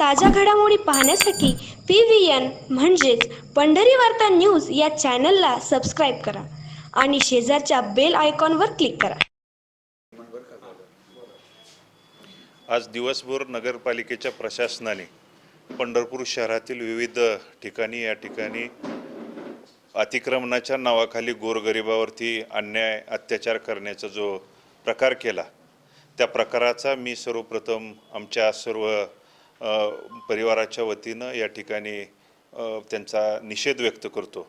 ताज्या घडामोडी पाहण्यासाठी पी व्ही एन म्हणजेच पंढरी वार्ता न्यूज या चॅनलला सबस्क्राईब करा आणि शेजारच्या बेल आयकॉनवर क्लिक करा. आज दिवसभर नगरपालिकेच्या प्रशासनाने पंढरपूर शहरातील विविध ठिकाणी या ठिकाणी अतिक्रमणाच्या नावाखाली गोरगरिबावरती अन्याय अत्याचार करण्याचा जो प्रकार केला त्या प्रकाराचा मी सर्वप्रथम आमच्या सर्व परिवाराच्या वतीनं या ठिकाणी त्यांचा निषेध व्यक्त करतो.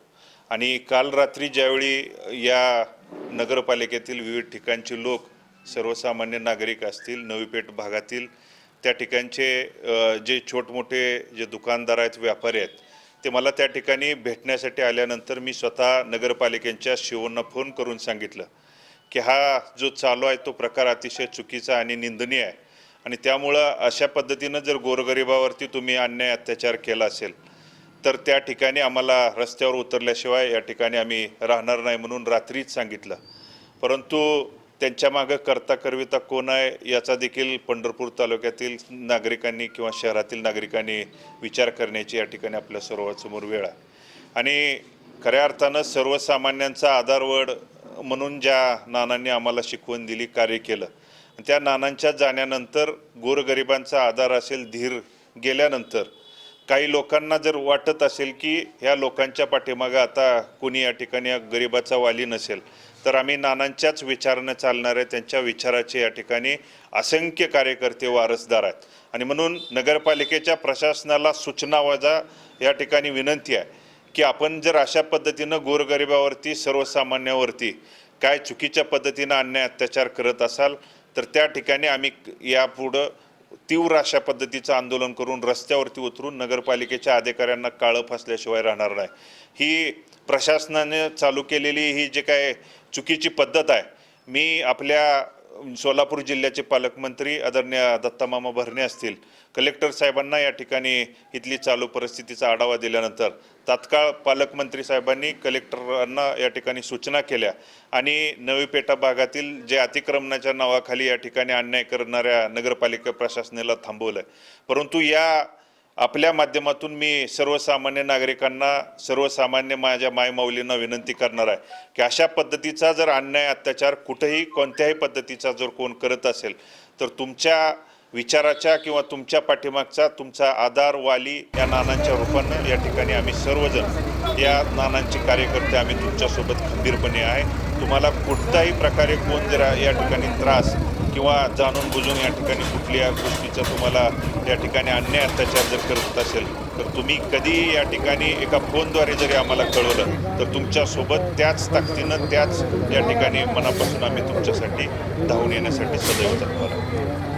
आणि काल रात्री ज्यावेळी या नगरपालिकेतील विविध ठिकाणचे लोक सर्वसामान्य नागरिक असतील नवीपेठ भागातील त्या ठिकाणचे जे छोटमोठे जे दुकानदार आहेत व्यापारी आहेत ते मला त्या ठिकाणी भेटण्यासाठी आल्यानंतर मी स्वतः नगरपालिकेच्या शिवोंना फोन करून सांगितलं की हा जो चालू आहे तो प्रकार अतिशय चुकीचा आणि निंदनीय आहे. आणि त्यामुळं अशा पद्धतीनं जर गोरगरिबावरती तुम्ही अन्याय अत्याचार केला असेल तर त्या ठिकाणी आम्हाला रस्त्यावर उतरल्याशिवाय या ठिकाणी आम्ही राहणार नाही म्हणून रात्रीच सांगितलं. परंतु त्यांच्या मागं करता करविता कोण आहे याचा देखील पंढरपूर तालुक्यातील नागरिकांनी किंवा शहरातील नागरिकांनी विचार करण्याची या ठिकाणी आपल्या सर्वांसमोर वेळ आहे. आणि खऱ्या अर्थानं सर्वसामान्यांचा आधारवड म्हणून ज्या नानांनी आम्हाला शिकवण दिली कार्य केलं त्या नानांच्या जाण्यानंतर गोरगरिबांचा आधार असेल धीर गेल्यानंतर. काही लोकांना जर वाटत असेल की ह्या लोकांच्या पाठीमागं आता कुणी या ठिकाणी या गरिबाचा वाली नसेल तर आम्ही नानांच्याच विचारानं चालणाऱ्या त्यांच्या विचाराचे या ठिकाणी असंख्य कार्यकर्ते वारसदार आहेत. आणि म्हणून नगरपालिकेच्या प्रशासनाला सूचना वजा या ठिकाणी विनंती आहे की आपण जर अशा पद्धतीनं गोरगरिबावरती सर्वसामान्यावरती काय चुकीच्या पद्धतीनं अन्याय अत्याचार करत असाल तर त्या ठिकाणी आम्ही यापुढं तीव्र अशा पद्धतीचं आंदोलन करून रस्त्यावरती उतरून नगरपालिकेच्या अधिकाऱ्यांना काळं फासल्याशिवाय राहणार नाही. ही प्रशासनाने चालू केलेली ही जे काय चुकीची पद्धत आहे मी आपल्या सोलापूर जिल्ह्याचे पालकमंत्री आदरणीय दत्तामामा भरणे असतील कलेक्टर साहेबांना या ठिकाणी इथली चालू परिस्थितीचा आढावा दिल्यानंतर तात्काळ पालकमंत्री साहेबांनी कलेक्टरांना या ठिकाणी सूचना केल्या. आणि नवी पेटा भागातील जे अतिक्रमणाच्या नावाखाली या ठिकाणी अन्याय करणाऱ्या नगरपालिका प्रशासनाला थांबवलं परंतु या आपल्या माध्यमातून मी सर्वसामान्य नागरिकांना सर्वसामान्य माझ्या मायमाऊलींना विनंती करणार आहे की अशा पद्धतीचा जर अन्याय अत्याचार कुठेही कोणत्याही पद्धतीचा जर कोण करत असेल तर तुमच्या विचाराच्या किंवा तुमच्या पाठीमागचा तुमचा आधार वाली या नानांच्या रूपानं या ठिकाणी आम्ही सर्वजण या नानांचे कार्यकर्ते आम्ही तुमच्यासोबत खंबीरपणे आहे. तुम्हाला कुठल्याही प्रकारे कोण जर या ठिकाणी त्रास किंवा जाणून बुजून या ठिकाणी कुठल्या गोष्टीचा तुम्हाला या ठिकाणी अन्याय अत्याचार जर करत असेल तर तुम्ही कधी या ठिकाणी एका फोनद्वारे जरी आम्हाला कळवलं तर तुमच्यासोबत त्याच ताकदीनं त्याच या ठिकाणी मनापासून आम्ही तुमच्यासाठी धावून येण्यासाठी सदैव तत्पर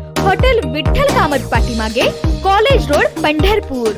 हॉटेल विठ्ठल कामत पाठीमागे कॉलेज रोड पंढरपूर.